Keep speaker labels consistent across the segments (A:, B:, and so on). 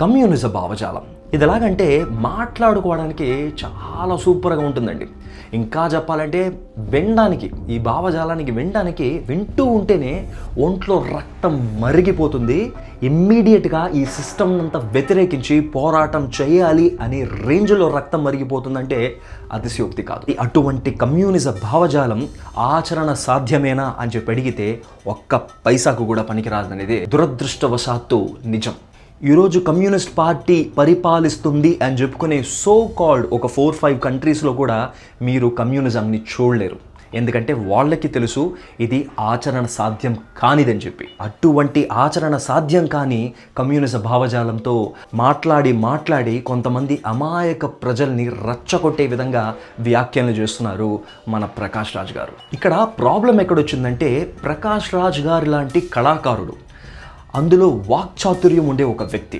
A: Communism భావజాలం. ఇది ఎలాగంటే మాట్లాడుకోవడానికి చాలా సూపర్గా ఉంటుందండి. ఇంకా చెప్పాలంటే వినడానికి ఈ భావజాలానికి వినడానికి వింటూ ఉంటేనే ఒంట్లో రక్తం మరిగిపోతుంది. ఇమ్మీడియట్గా ఈ సిస్టమ్ అంతా వ్యతిరేకించి పోరాటం చేయాలి అనే రేంజ్లో రక్తం మరిగిపోతుందంటే అతిశయోక్తి కాదు. అటువంటి కమ్యూనిజ భావజాలం ఆచరణ సాధ్యమేనా అని చెప్పి అడిగితే ఒక్క పైసాకు కూడా పనికిరాదనేది దురదృష్టవశాత్తు నిజం. ఈరోజు కమ్యూనిస్ట్ పార్టీ పరిపాలిస్తుంది అని చెప్పుకునే సో కాల్డ్ ఒక ఫోర్ ఫైవ్ కంట్రీస్లో కూడా మీరు కమ్యూనిజంని చూడలేరు. ఎందుకంటే వాళ్ళకి తెలుసు ఇది ఆచరణ సాధ్యం కానిదని చెప్పి. అటువంటి ఆచరణ సాధ్యం కాని కమ్యూనిజం భావజాలంతో మాట్లాడి మాట్లాడి కొంతమంది అమాయక ప్రజల్ని రచ్చగొట్టే విధంగా వ్యాఖ్యలు చేస్తున్నారు మన ప్రకాష్ రాజ్ గారు. ఇక్కడ ప్రాబ్లం ఎక్కడొచ్చిందంటే ప్రకాష్ రాజ్ గారు లాంటి కళాకారుడు అందులో వాక్చాతుర్యం ఉండే ఒక వ్యక్తి.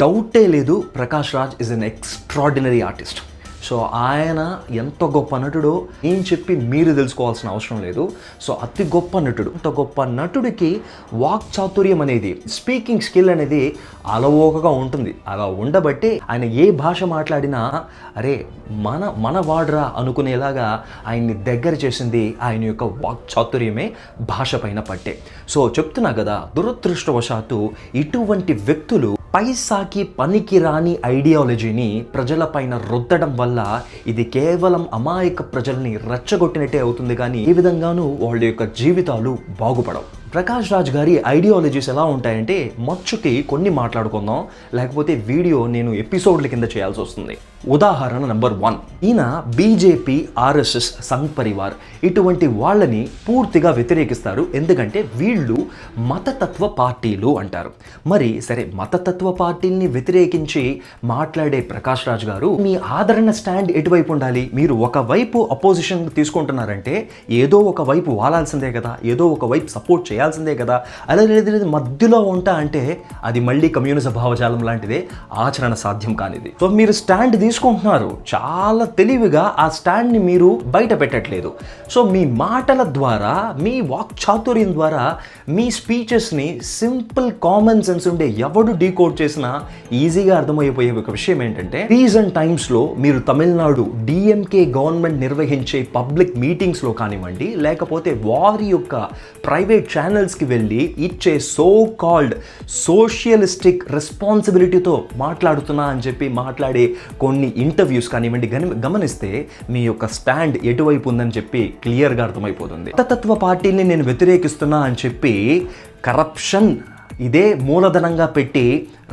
A: డౌటే లేదు Prakash Raj is an extraordinary artist so ఆయన ఎంత గొప్ప నటుడో ఏం చెప్పి మీరు తెలుసుకోవాల్సిన అవసరం లేదు. సో అతి గొప్ప నటుడు. అంత గొప్ప నటుడికి వాక్ చాతుర్యం అనేది స్పీకింగ్ స్కిల్ అనేది అలవోకగా ఉంటుంది. అలా ఉండబట్టి ఆయన ఏ భాష మాట్లాడినా అరే మన మన వాడరా అనుకునేలాగా ఆయన్ని దగ్గర చేసింది ఆయన యొక్క వాక్ చాతుర్యమే భాష పైన పట్టే. సో చెప్తున్నా కదా దురదృష్టవశాత్తు ఇటువంటి వ్యక్తులు పైసాకి పనికిరాని ఐడియాలజీని ప్రజలపైన రుద్దడం వల్ల ఇది కేవలం అమాయక ప్రజల్ని రెచ్చగొట్టినట్టే అవుతుంది కానీ ఏ విధంగానూ వాళ్ళ యొక్క జీవితాలు బాగుపడవు. ప్రకాష్ రాజ్ గారి ఐడియాలజీస్ ఎలా ఉంటాయంటే మచ్చుకి కొన్ని మాట్లాడుకుందాం లేకపోతే వీడియో నేను ఎపిసోడ్ల కింద చేయాల్సి వస్తుంది. ఉదాహరణ నెంబర్ వన్ ఈయన బీజేపీ ఆర్ఎస్ఎస్ సంఘ్ పరివార్ ఇటువంటి వాళ్ళని పూర్తిగా వ్యతిరేకిస్తారు. ఎందుకంటే వీళ్ళు మతతత్వ పార్టీలు అంటారు. మరి సరే మతతత్వ పార్టీల్ని వ్యతిరేకించి మాట్లాడే ప్రకాష్ రాజ్ గారు మీ ఆదరణ స్టాండ్ ఎటువైపు ఉండాలి? మీరు ఒకవైపు అపోజిషన్ తీసుకుంటున్నారంటే ఏదో ఒక వైపు వాలాల్సిందే కదా ఏదో ఒక వైపు సపోర్ట్ చేయాల్సిందే కదా అలా లేదు లేదు మధ్యలో ఉంటా అంటే అది మళ్ళీ కమ్యూనిజం భావజాలం లాంటిదే ఆచరణ సాధ్యం కానిది. సో మీరు స్టాండ్ తీసుకుంటున్నారు. చాలా తెలివిగా ఆ స్టాండ్ని మీరు బయట పెట్టట్లేదు. సో మీ మాటల ద్వారా మీ వాక్చాతుర్యం ద్వారా మీ స్పీచెస్ని సింపుల్ కామన్ సెన్స్ ఉండే ఎవడు డీకోడ్ చేసినా ఈజీగా అర్థమైపోయే ఒక విషయం ఏంటంటే రీసెంట్ టైమ్స్లో మీరు తమిళనాడు డిఎంకే గవర్నమెంట్ నిర్వహించే పబ్లిక్ మీటింగ్స్లో కానివ్వండి లేకపోతే వారి యొక్క ప్రైవేట్ ఛానల్ ఛానల్స్కి వెళ్ళి ఇచ్చే సో కాల్డ్ సోషియలిస్టిక్ రెస్పాన్సిబిలిటీతో మాట్లాడుతున్నా అని చెప్పి మాట్లాడే కొన్ని ఇంటర్వ్యూస్ కానివ్వండి గమనిస్తే మీ యొక్క స్టాండ్ ఎటువైపు ఉందని చెప్పి క్లియర్గా అర్థమైపోతుంది. మతతత్వ పార్టీని నేను వ్యతిరేకిస్తున్నా అని చెప్పి కరప్షన్ ఇదే మూలధనంగా పెట్టి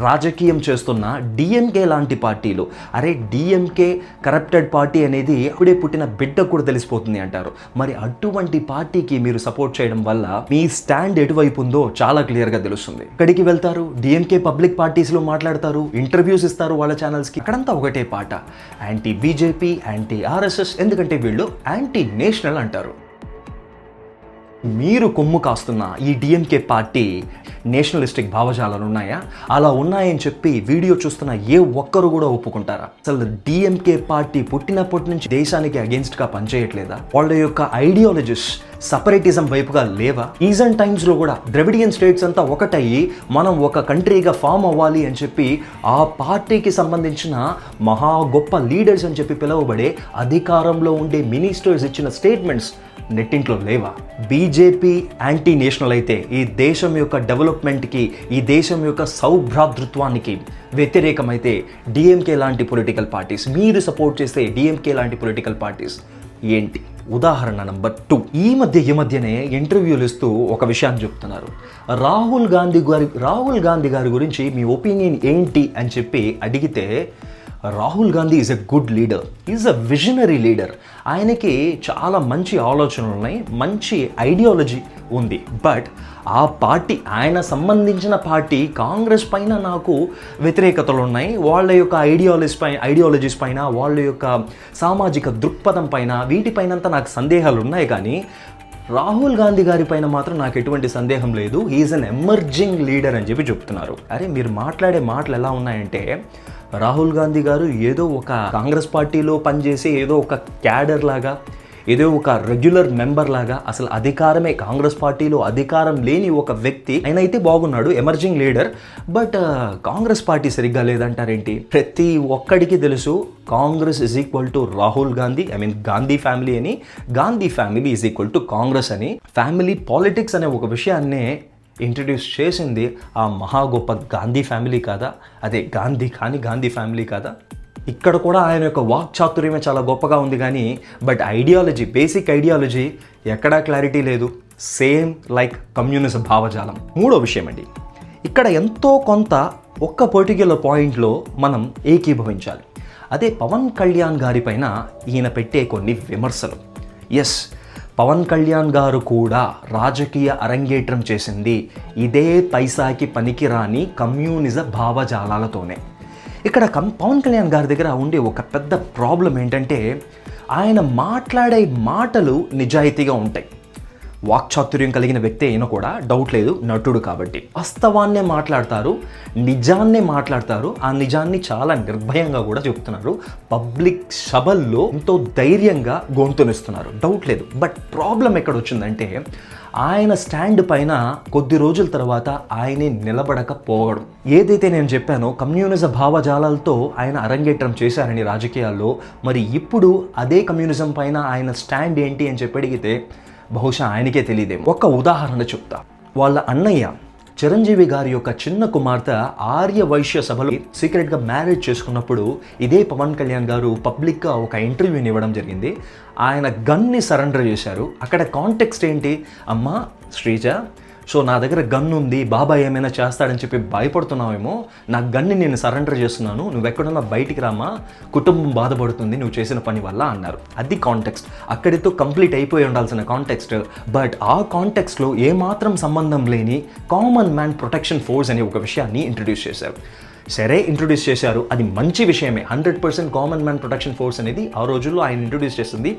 A: రాజకీయం చేస్తున్న డిఎంకే లాంటి పార్టీలు. అరే డిఎంకే కరప్టెడ్ పార్టీ అనేది అప్పుడే పుట్టిన బిడ్డ కూడా తెలిసిపోతుంది అంటారు. మరి అటువంటి పార్టీకి మీరు సపోర్ట్ చేయడం వల్ల మీ స్టాండ్ ఎటువైపు ఉందో చాలా క్లియర్గా తెలుస్తుంది. ఇక్కడికి వెళ్తారు? డిఎంకే పబ్లిక్ పార్టీస్లో మాట్లాడతారు ఇంటర్వ్యూస్ ఇస్తారు వాళ్ళ ఛానల్స్కి ఇక్కడంతా ఒకటే పాట. యాంటీ బీజేపీ యాంటీ ఆర్ఎస్ఎస్ ఎందుకంటే వీళ్ళు యాంటీ నేషనల్ అంటారు. మీరు కొమ్ము కాస్తున్న ఈ డిఎంకే పార్టీ నేషనలిస్టిక్ భావజాలాలు ఉన్నాయా? అలా ఉన్నాయని చెప్పి వీడియో చూస్తున్న ఏ ఒక్కరు కూడా ఒప్పుకుంటారా? అసలు డిఎంకే పార్టీ పుట్టినప్పటి నుంచి దేశానికి అగేన్స్ట్గా పనిచేయట్లేదా? వాళ్ళ యొక్క ఐడియాలజీస్ సపరేటిజం వైపుగా లేవా? ఈజన్ టైమ్స్లో కూడా ద్రవిడియన్ స్టేట్స్ అంతా ఒకటయ్యి మనం ఒక కంట్రీగా ఫామ్ అవ్వాలి అని చెప్పి ఆ పార్టీకి సంబంధించిన మహా గొప్ప లీడర్స్ అని చెప్పి పిలువబడే అధికారంలో ఉండే మినిస్టర్స్ ఇచ్చిన స్టేట్మెంట్స్ నెట్టింట్లో లేవా? బీజేపీ యాంటీ నేషనల్ అయితే ఈ దేశం యొక్క డెవలప్మెంట్కి ఈ దేశం యొక్క సౌభ్రాతృత్వానికి వ్యతిరేకమైతే డిఎంకే లాంటి పొలిటికల్ పార్టీస్ మీరు సపోర్ట్ చేస్తే డిఎంకే లాంటి పొలిటికల్ పార్టీస్. ఏంటి? ఉదాహరణ నంబర్ టూ. ఈ మధ్య ఈ మధ్యనే ఇంటర్వ్యూలు ఇస్తూ ఒక విషయాన్ని చెప్తున్నారు. రాహుల్ గాంధీ గారి రాహుల్ గాంధీ గారి గురించి మీ ఒపీనియన్ ఏంటి అని చెప్పి అడిగితే Rahul Gandhi is a good leader is a visionary leader ఆయనకి చాలా మంచి ఆలోచనలు ఉన్నాయి మంచి ఐడియాలజీ ఉంది. బట్ ఆ పార్టీ ఆయన సంబంధించిన పార్టీ కాంగ్రెస్ పైన నాకు వ్యతిరేకతలు ఉన్నాయి. వాళ్ళ యొక్క ఐడియాలజీస్ పైన ఐడియాలజీస్ పైన వాళ్ళ యొక్క సామాజిక దృక్పథం పైన వీటిపైనంతా నాకు సందేహాలు ఉన్నాయి. కానీ రాహుల్ గాంధీ గారి పైన మాత్రం నాకు ఎటువంటి సందేహం లేదు. హీఈస్ అన్ ఎమర్జింగ్ లీడర్ అని చెప్పి చెప్తున్నారు. అరే మీరు మాట్లాడే మాటలు ఎలా ఉన్నాయంటే రాహుల్ గాంధీ గారు ఏదో ఒక కాంగ్రెస్ పార్టీలో పనిచేసే ఏదో ఒక క్యాడర్ లాగా ఏదో ఒక రెగ్యులర్ మెంబర్ లాగా అసలు అధికారమే కాంగ్రెస్ పార్టీలో అధికారం లేని ఒక వ్యక్తి ఆయన అయితే బాగున్నాడు emerging leader but Congress party సరిగ్గా లేదంటారేంటి? ప్రతి ఒక్కడికి తెలుసు Congress is equal to Rahul Gandhi I mean Gandhi family అని. Gandhi family is equal to Congress అని. ఫ్యామిలీ పాలిటిక్స్ అనే ఒక విషయాన్నే ఇంట్రడ్యూస్ చేసింది ఆ మహా గొప్ప గాంధీ ఫ్యామిలీ కాదా? అదే గాంధీ కానీ గాంధీ ఫ్యామిలీ కాదా? ఇక్కడ కూడా ఆయన యొక్క వాక్ చాతుర్యమే చాలా గొప్పగా ఉంది కానీ బట్ ఐడియాలజీ బేసిక్ ఐడియాలజీ ఎక్కడా క్లారిటీ లేదు. సేమ్ లైక్ కమ్యూనిజం భావజాలం. మూడో విషయం అండి. ఇక్కడ ఎంతో కొంత ఒక్క పర్టిక్యులర్ పాయింట్లో మనం ఏకీభవించాలి. అదే పవన్ కళ్యాణ్ గారి పైన ఈయన పెట్టే కొన్ని విమర్శలు. ఎస్ పవన్ కళ్యాణ్ గారు కూడా రాజకీయ అరంగేట్రం చేసింది ఇదే పైసాకి పనికిరాని కమ్యూనిజ భావజాలాలతోనే. ఇక్కడ కం పవన్ కళ్యాణ్ గారి దగ్గర ఉండే ఒక పెద్ద ప్రాబ్లం ఏంటంటే ఆయన మాట్లాడే మాటలు నిజాయితీగా ఉంటాయి. వాక్చాతుర్యం కలిగిన వ్యక్తి అయినా కూడా డౌట్ లేదు నటుడు కాబట్టి. వాస్తవాన్నే మాట్లాడతారు నిజాన్నే మాట్లాడతారు ఆ నిజాన్ని చాలా నిర్భయంగా కూడా చెప్తున్నారు. పబ్లిక్ సభల్లో ఎంతో ధైర్యంగా గొంతునిస్తున్నారు. డౌట్ లేదు. బట్ ప్రాబ్లం ఎక్కడ వచ్చిందంటే ఆయన స్టాండ్ పైన కొద్ది రోజుల తర్వాత ఆయనే నిలబడకపోవడం. ఏదైతే నేను చెప్పానో కమ్యూనిజం భావజాలాలతో ఆయన అరంగేట్రం చేశారని రాజకీయాల్లో మరి ఇప్పుడు అదే కమ్యూనిజం పైన ఆయన స్టాండ్ ఏంటి అని చెప్పి అడిగితే బహుశా ఆయనకే తెలియదేమో. ఒక ఉదాహరణ చెప్తా. వాళ్ళ అన్నయ్య చిరంజీవి గారి యొక్క చిన్న కుమార్తె ఆర్య వైశ్య సభలో సీక్రెట్గా మ్యారేజ్ చేసుకున్నప్పుడు ఇదే పవన్ కళ్యాణ్ గారు పబ్లిక్గా ఒక ఇంటర్వ్యూని ఇవ్వడం జరిగింది. ఆయన గన్ని సరెండర్ చేశారు. అక్కడ కాంటెక్స్ట్ ఏంటి? అమ్మ శ్రీజ సో నా దగ్గర గన్ ఉంది బాబాయ్ ఏమైనా చేస్తాడని చెప్పి భయపడుతున్నావేమో నా గన్ని నేను సరెండర్ చేస్తున్నాను నువ్వు ఎక్కడున్నా బయటికి రామా కుటుంబం బాధపడుతుంది నువ్వు చేసిన పని వల్ల అన్నారు. అది కాంటెక్స్ట్ అక్కడితో కంప్లీట్ అయిపోయి ఉండాల్సిన కాంటెక్స్ట్ బట్ ఆ కాంటెక్స్ట్లో ఏమాత్రం సంబంధం లేని కామన్ మ్యాన్ ప్రొటెక్షన్ ఫోర్స్ అనే ఒక విషయాన్ని ఇంట్రడ్యూస్ చేశారు. సరే ఇంట్రొడ్యూస్ చేశారు. అది మంచి విషయమే. Hundred percent common man protection force అనేది ఆ రోజుల్లో ఆయన ఇంట్రొడ్యూస్ చేస్తుంది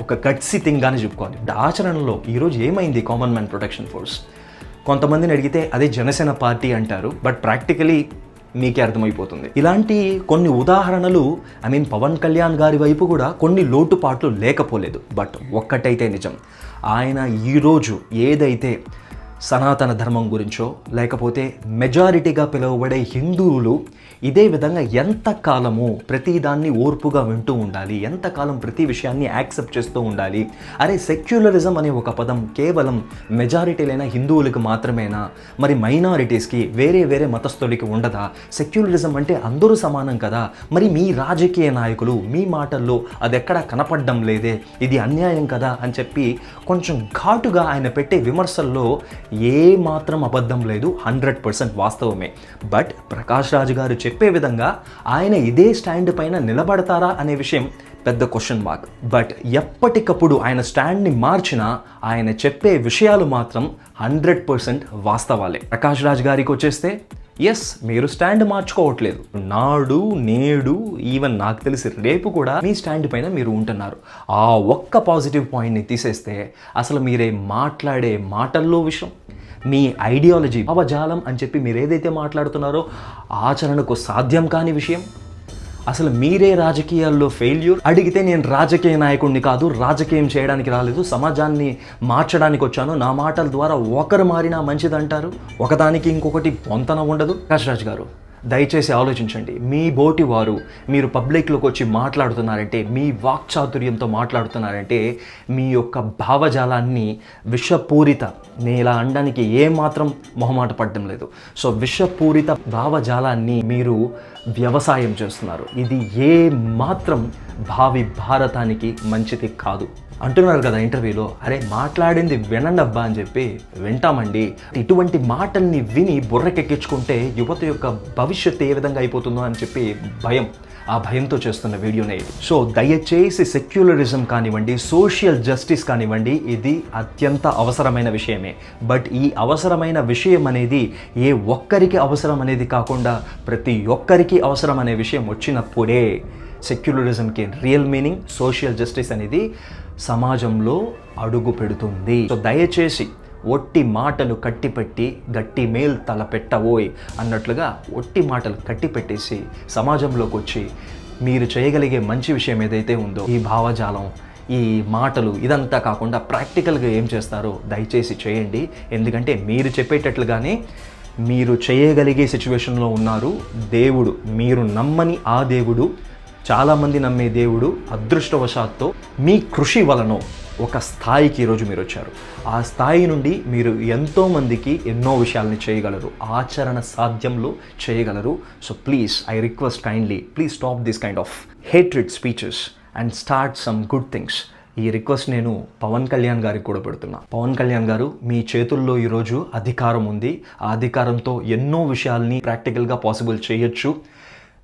A: ఒక గట్సీ థింగ్ గానే చెప్పుకోవాలి ఆచరణలో ఈరోజు ఏమైంది కామన్ మ్యాన్ ప్రొటెక్షన్ ఫోర్స్ కొంతమందిని అడిగితే అదే జనసేన పార్టీ అంటారు బట్ ప్రాక్టికలీ మీకే అర్థమైపోతుంది. ఇలాంటి కొన్ని ఉదాహరణలు ఐ మీన్ పవన్ కళ్యాణ్ గారి వైపు కూడా కొన్ని లోటుపాట్లు లేకపోలేదు. బట్ ఒక్కటైతే నిజం. ఆయన ఈరోజు ఏదైతే సనాతన ధర్మం గురించో లేకపోతే మెజారిటీగా పిలువబడే హిందువులు ఇదే విధంగా ఎంతకాలము ప్రతిదాన్ని ఓర్పుగా వింటూ ఉండాలి ఎంతకాలం ప్రతి విషయాన్ని యాక్సెప్ట్ చేస్తూ ఉండాలి? అరే సెక్యులరిజం అనే ఒక పదం కేవలం మెజారిటీలైన హిందువులకు మాత్రమేనా? మరి మైనారిటీస్కి వేరే వేరే మతస్థులకి ఉండదా? సెక్యులరిజం అంటే అందరూ సమానం కదా? మరి మీ రాజకీయ నాయకులు మీ మాటల్లో అది ఎక్కడా కనపడడం లేదే? ఇది అన్యాయం కదా? అని చెప్పి కొంచెం ఘాటుగా ఆయన పెట్టే విమర్శల్లో ఏ మాత్రం అబద్ధం లేదు హండ్రెడ్ పర్సెంట్ వాస్తవమే. బట్ ప్రకాష్ రాజు గారు చెప్పే విధంగా ఆయన ఇదే స్టాండ్ పైన నిలబడతారా అనే విషయం పెద్ద క్వశ్చన్ మార్క్ బట్ ఎప్పటికప్పుడు ఆయన స్టాండ్ని మార్చినా ఆయన చెప్పే విషయాలు మాత్రం హండ్రెడ్ పర్సెంట్ వాస్తవాలే. ప్రకాష్ రాజ్ గారికి వచ్చేస్తే ఎస్ మీరు స్టాండ్ మార్చుకోవట్లేదు. నాడు నేడు ఈవెన్ నాకు తెలిసి రేపు కూడా మీ స్టాండ్ పైన మీరు ఉంటున్నారు. ఆ ఒక్క పాజిటివ్ పాయింట్ని తీసేస్తే అసలు మీరే మాట్లాడే మాటల్లో విషయం మీ ఐడియాలజీ భావజాలం అని చెప్పి మీరు ఏదైతే మాట్లాడుతున్నారో ఆచరణకు సాధ్యం కాని విషయం. అసలు మీరే రాజకీయాల్లో ఫెయిల్యూర్ అడిగితే నేను రాజకీయ నాయకుడిని కాదు రాజకీయం చేయడానికి రాలేదు సమాజాన్ని మార్చడానికి వచ్చాను. నా మాటల ద్వారా ఒకరు మారినా మంచిదంటారు ఒకదానికి ఇంకొకటి పొంతన ఉండదు. రాజ్ గారు దయచేసి ఆలోచించండి. మీ బోటి వారు మీరు పబ్లిక్లోకి వచ్చి మాట్లాడుతున్నారంటే మీ వాక్చాతుర్యంతో మాట్లాడుతున్నారంటే మీ యొక్క భావజాలాన్ని విషపూరిత నేను ఇలా అనడానికి ఏమాత్రం మొహమాట పడడం లేదు. సో విషపూరిత భావజాలాన్ని మీరు వ్యవసాయం చేస్తున్నారు. ఇది ఏ మాత్రం భావి భారతానికి మంచిది కాదు. అంటున్నారు కదా ఇంటర్వ్యూలో అరే మాట్లాడింది వినండి అబ్బా అని చెప్పి వింటామండి. ఇటువంటి మాటల్ని విని బుర్రకెక్కించుకుంటే యువత యొక్క భవిష్యత్తు ఏ విధంగా అయిపోతుందో అని చెప్పి భయం ఆ భయంతో చేస్తున్న వీడియోనే ఇది సో దయచేసి సెక్యులరిజం కానివ్వండి సోషల్ జస్టిస్ కానివ్వండి ఇది అత్యంత అవసరమైన విషయమే. బట్ ఈ అవసరమైన విషయం అనేది ఏ ఒక్కరికి అవసరం అనేది కాకుండా ప్రతి ఒక్కరికి అవసరం అనే విషయం వచ్చినప్పుడే సెక్యులరిజంకి రియల్ మీనింగ్ సోషల్ జస్టిస్ అనేది సమాజంలో అడుగు పెడుతుంది. సో దయచేసి ఒట్టి మాటలు కట్టిపెట్టి గట్టి మేల్ తల పెట్టవోయ్ అన్నట్లుగా ఒట్టి మాటలు కట్టిపెట్టేసి సమాజంలోకి వచ్చి మీరు చేయగలిగే మంచి విషయం ఏదైతే ఉందో ఈ భావజాలం ఈ మాటలు ఇదంతా కాకుండా ప్రాక్టికల్గా ఏం చేస్తారో దయచేసి చేయండి. ఎందుకంటే మీరు చెప్పేటట్లుగానే మీరు చేయగలిగే సిచ్యువేషన్లో ఉన్నారు. దేవుడు మీరు నమ్మని ఆ దేవుడు చాలామంది నమ్మే దేవుడు అదృష్టవశాత్తు మీ కృషి వలన ఒక స్థాయికి ఈరోజు మీరు వచ్చారు. ఆ స్థాయి నుండి మీరు ఎంతోమందికి ఎన్నో విషయాల్ని చేయగలరు. ఆచరణ సాధ్యంలో చేయగలరు. So please I request kindly please stop this kind of hatred speeches and start some good things ఈ రిక్వెస్ట్ నేను పవన్ కళ్యాణ్ గారికి కూడా పెడుతున్నా. పవన్ కళ్యాణ్ గారు మీ చేతుల్లో ఈరోజు అధికారం ఉంది. ఆ అధికారంతో ఎన్నో విషయాల్ని ప్రాక్టికల్గా పాసిబుల్ చేయొచ్చు.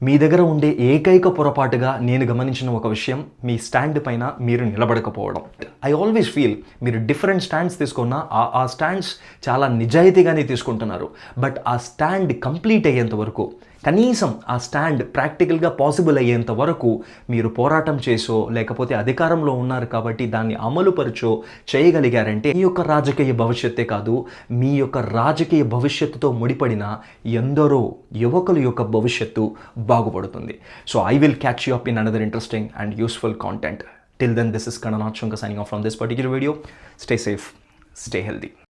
A: మీ దగ్గర ఉండే ఏకైక పొరపాటుగా నేను గమనించిన ఒక విషయం మీ స్టాండ్ పైన మీరు నిలబడకపోవడం. ఐ ఆల్వేస్ ఫీల్ మీరు డిఫరెంట్ స్టాండ్స్ తీసుకున్నా ఆ ఆ స్టాండ్స్ చాలా నిజాయితీగానే తీసుకుంటున్నారు. బట్ ఆ స్టాండ్ కంప్లీట్ అయ్యేంత వరకు కనీసం ఆ స్టాండ్ ప్రాక్టికల్గా పాసిబుల్ అయ్యేంత వరకు మీరు పోరాటం చేసో లేకపోతే అధికారంలో ఉన్నారు కాబట్టి దాన్ని అమలుపరచో చేయగలిగారంటే మీ యొక్క రాజకీయ భవిష్యత్తే కాదు. మీ యొక్క రాజకీయ భవిష్యత్తుతో ముడిపడిన ఎందరో యువకుల యొక్క భవిష్యత్తు బాగుపడుతుంది. So I will catch you up in another interesting and useful content till then this is Kananath Shankar signing off from this particular video stay safe stay healthy